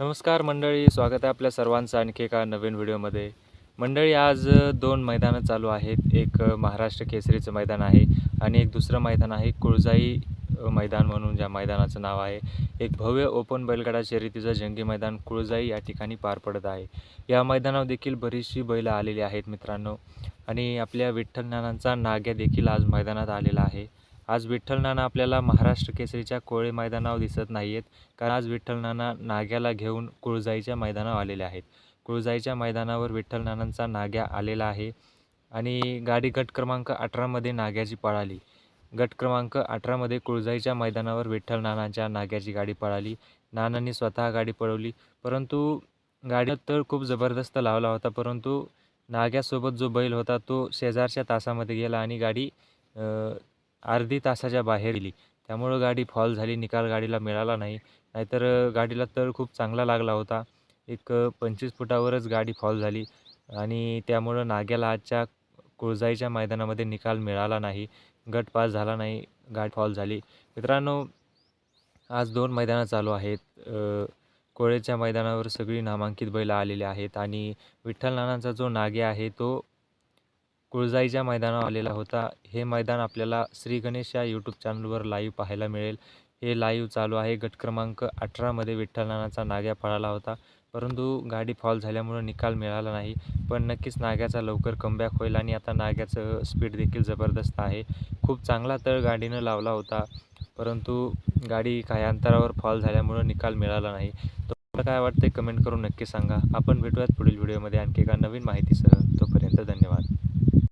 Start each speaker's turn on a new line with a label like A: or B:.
A: नमस्कार मंडळी स्वागत आहे आपल्या सर्वांचं आणखी एका नवीन व्हिडिओमध्ये. मंडळी आज दोन मैदानं चालू आहेत. एक महाराष्ट्र केसरीचं मैदान आहे आणि एक दुसरं मैदान आहे कुळजाई मैदान म्हणून ज्या मैदानाचं नाव आहे. एक भव्य ओपन बैलगाडा शर्यतीचं जंगी मैदान कुळजाई या ठिकाणी पार पडत आहे. या मैदानावर देखील बरीचशी बैलं आलेली आहेत मित्रांनो. आणि आपल्या विठ्ठल नानांचा नाग्या देखील आज मैदानात आलेला आहे. आज विठ्ठल नाना आपल्याला महाराष्ट्र केसरीच्या कोळे मैदानावर दिसत नाही आहेत कारण आज विठ्ठल नाना नाग्याला घेऊन कुळजाईच्या मैदानावर आलेले आहेत. कुळजाईच्या मैदानावर विठ्ठल नानांचा नाग्या आलेला आहे. आणि गाडी गट क्रमांक अठरामध्ये नाग्याची पळाली. गट क्रमांक अठरामध्ये कुळजाईच्या मैदानावर विठ्ठल नानांच्या नाग्याची गाडी पळाली. नानांनी स्वतः गाडी पळवली. परंतु गाडीत तर खूप जबरदस्त लावला होता. परंतु नाग्यासोबत जो बैल होता तो शेजारच्या तासामध्ये गेला आणि गाडी अर्धी तासाच्या बाहेर गेली. त्यामुळं गाडी फॉल झाली निकाल गाडीला मिळाला नाही. नाहीतर गाडीला तळ खूप चांगला लागला होता. एक पंचवीस फुटावरच गाडी फॉल झाली आणि त्यामुळं नाग्याला आजच्या कुळजाईच्या मैदानामध्ये निकाल मिळाला नाही. गट पास झाला नाही गाडी फॉल झाली. मित्रांनो आज दोन मैदानं चालू आहेत. कोळेच्या मैदानावर सगळी नामांकित बैलं आलेली आहेत आणि विठ्ठल नानांचा जो नागे आहे तो कुळजाईच्या मैदानावर आलेला होता. हे मैदान आपल्याला श्री गणेश या यूट्यूब चॅनलवर लाईव्ह पाहायला मिळेल. हे लाईव्ह चालू आहे. गट क्रमांक अठरामध्ये विठ्ठल नानाचा नाग्या पळाला होता. परंतु गाडी फॉल झाल्यामुळं निकाल मिळाला नाही. पण नक्कीच नाग्याचा लवकर कमबॅक होईल आणि आता नाग्याचं स्पीड देखील जबरदस्त आहे. खूप चांगला तळ गाडीनं लावला होता. परंतु गाडी काही अंतरावर फॉल झाल्यामुळं निकाल मिळाला नाही. तुम्हाला काय वाटते कमेंट करून नक्की सांगा. आपण भेटूयात पुढील व्हिडिओमध्ये आणखी एका नवीन माहितीसह. तोपर्यंत धन्यवाद.